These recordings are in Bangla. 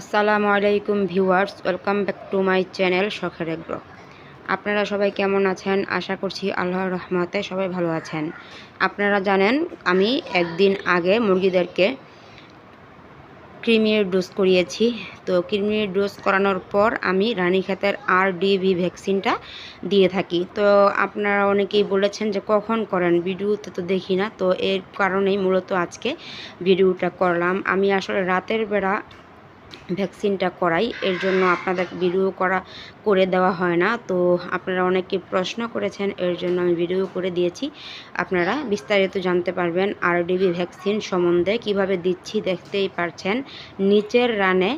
আসসালামু আলাইকুম viewers, welcome back to my channel শখের এগ্রো আপনারা সবাই কেমন আছেন? আশা করছি আল্লাহর রহমতে সবাই ভালো আছেন। আপনারা জানেন, আমি একদিন আগে মুরগিদেরকে ক্রিমির ডোজ করিয়েছি। তো ক্রিমির ডোজ করানোর পর আমি রানীক্ষেতের আর ডিভি ভ্যাকসিনটা দিয়ে থাকি। তো আপনারা অনেকেই বলেছেন যে কখন করেন? ভিডিওতে তো দেখি না। তো এর কারণেই মূলত আজকে ভিডিওটা করলাম। আমি আসলে রাতের বেলা ভ্যাকসিনটা করাই। এর জন্য আপনাদের ভিডিও করা, করে দেওয়া হয় না। তো আপনারা অনেকে প্রশ্ন করেছেন, এর জন্য আমি ভিডিও করে দিয়েছি। আপনারা বিস্তারিত জানতে পারবেন আরডিবি ভ্যাকসিন সম্বন্ধে কীভাবে দিচ্ছি দেখতেই পারছেন। নিচের রানে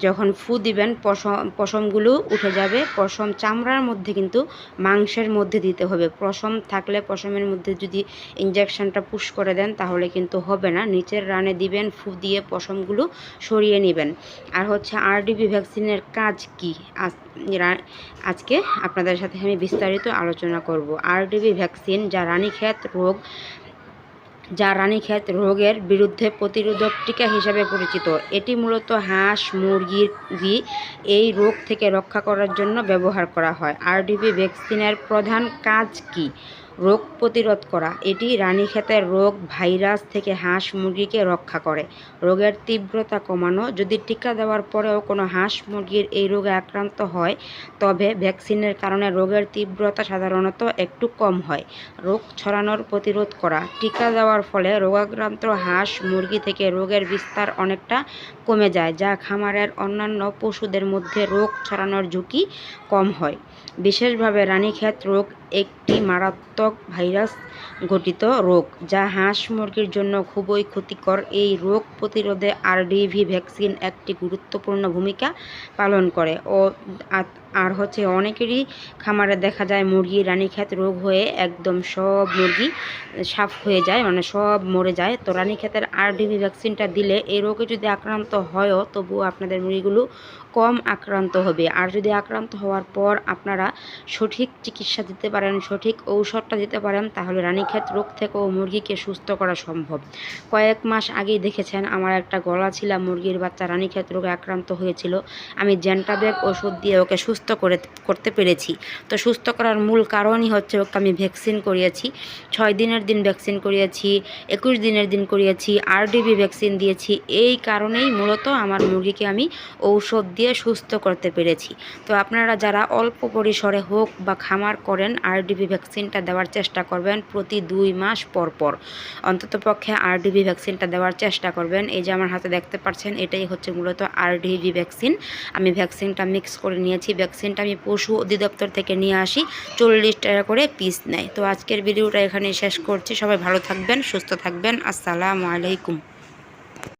যখন ফু দিবেন, পশম, পশমগুলো উঠে যাবে। পশম চামড়ার মধ্যে কিন্তু মাংসের মধ্যে দিতে হবে। পশম থাকলে পশমের মধ্যে যদি ইঞ্জেকশনটা পুশ করে দেন, তাহলে কিন্তু হবে না। নিচের রানে দিবেন, ফু দিয়ে পশমগুলো সরিয়ে নেবেন। আর হচ্ছে আরডিবি ভ্যাকসিনের কাজ কি? আজকে আপনাদের সাথে আমি বিস্তারিত আলোচনা করব। আরডিবি ভ্যাকসিন যা রানীক্ষেত রোগ যা রানীক্ষেত রোগের বিরুদ্ধে প্রতিরোধক টিকা হিসাবে পরিচিত। এটি মূলত হাঁস মুরগির এই রোগ থেকে রক্ষা করার জন্য ব্যবহার করা হয়। আরডিবি ভ্যাকসিনের প্রধান কাজ কী? রোগ প্রতিরোধ করা। এটি রানীক্ষেতের রোগ, ভাইরাস থেকে হাঁস মুরগিকে রক্ষা করে। রোগের তীব্রতা কমানো। যদি টিকা দেওয়ার পরেও কোনো হাঁস মুরগির এই রোগে আক্রান্ত হয়, তবে ভ্যাকসিনের কারণে রোগের তীব্রতা সাধারণত একটু কম হয়। রোগ ছড়ানোর প্রতিরোধ করা। টিকা দেওয়ার ফলে রোগাক্রান্ত হাঁস মুরগি থেকে রোগের বিস্তার অনেকটা কমে যায়, যা খামারের অন্যান্য পশুদের মধ্যে রোগ ছড়ানোর ঝুঁকি কম হয়। বিশেষভাবে রানীক্ষেত রোগ একটি মারাত্মক ভাইরাস ঘটিত রোগ, যা হাঁস মুরগির জন্য খুবই ক্ষতিকর। এই রোগ প্রতিরোধে আরডিভি ভ্যাকসিন একটি গুরুত্বপূর্ণ ভূমিকা পালন করে। ও আর হচ্ছে অনেকেরই খামারে দেখা যায় মুরগি, রানীক্ষেত রোগ হয়ে একদম সব মুরগি সাফ হয়ে যায় মানে সব মরে যায়। তো রানীক্ষেতের আরডিভি ভ্যাকসিনটা দিলে এই রোগে যদি আক্রান্ত হয়ও, তবুও আপনাদের মুরগিগুলো কম আক্রান্ত হবে। আর যদি আক্রান্ত হওয়ার পর আপনারা সঠিক চিকিৎসা দিতে পারেন, সঠিক ঔষধটা দিতে পারেন, তাহলে রানীক্ষেত রোগ থেকেও মুরগিকে সুস্থ করা সম্ভব। কয়েক মাস আগেই দেখেছেন, আমার একটা গলা ছিলা, মুরগির বাচ্চা রানীক্ষেত রোগে আক্রান্ত হয়েছিল। আমি জেন্টাবেগ ওষুধ দিয়ে ওকে সুস্থ করে, করতে পেরেছি। তো সুস্থ করার মূল কারণই হচ্ছে ওকে আমি ভ্যাকসিন করিয়েছি। ছয় দিনের দিন ভ্যাকসিন করিয়েছি, একুশ দিনের দিন করিয়েছি, আরডিবি ভ্যাকসিন দিয়েছি। এই কারণেই মূলত আমার মুরগিকে আমি ঔষধ দিয়ে সুস্থ করতে পেরেছি। তো আপনারা যারা অল্প পরিসরে হোক বা খামার করেন, আরডিবি ভ্যাকসিনটা দেওয়ার চেষ্টা করবেন প্রতি দুই মাস পর পর। অন্ততপক্ষে আরডিবি ভ্যাকসিনটা দেওয়ার চেষ্টা করবেন। এই যে আমার হাতে দেখতে পাচ্ছেন, এটাই হচ্ছে মূলত আরডিবি ভ্যাকসিন আমি ভ্যাকসিনটা মিক্স করে নিয়েছি। ভ্যাকসিনটা আমি পশু অধিদপ্তর থেকে নিয়ে আসি। চল্লিশ টাকা করে পিস নেয়। তো আজকের ভিডিওটা এখানে শেষ করছি। সবাই ভালো থাকবেন, সুস্থ থাকবেন। আসসালামু আলাইকুম।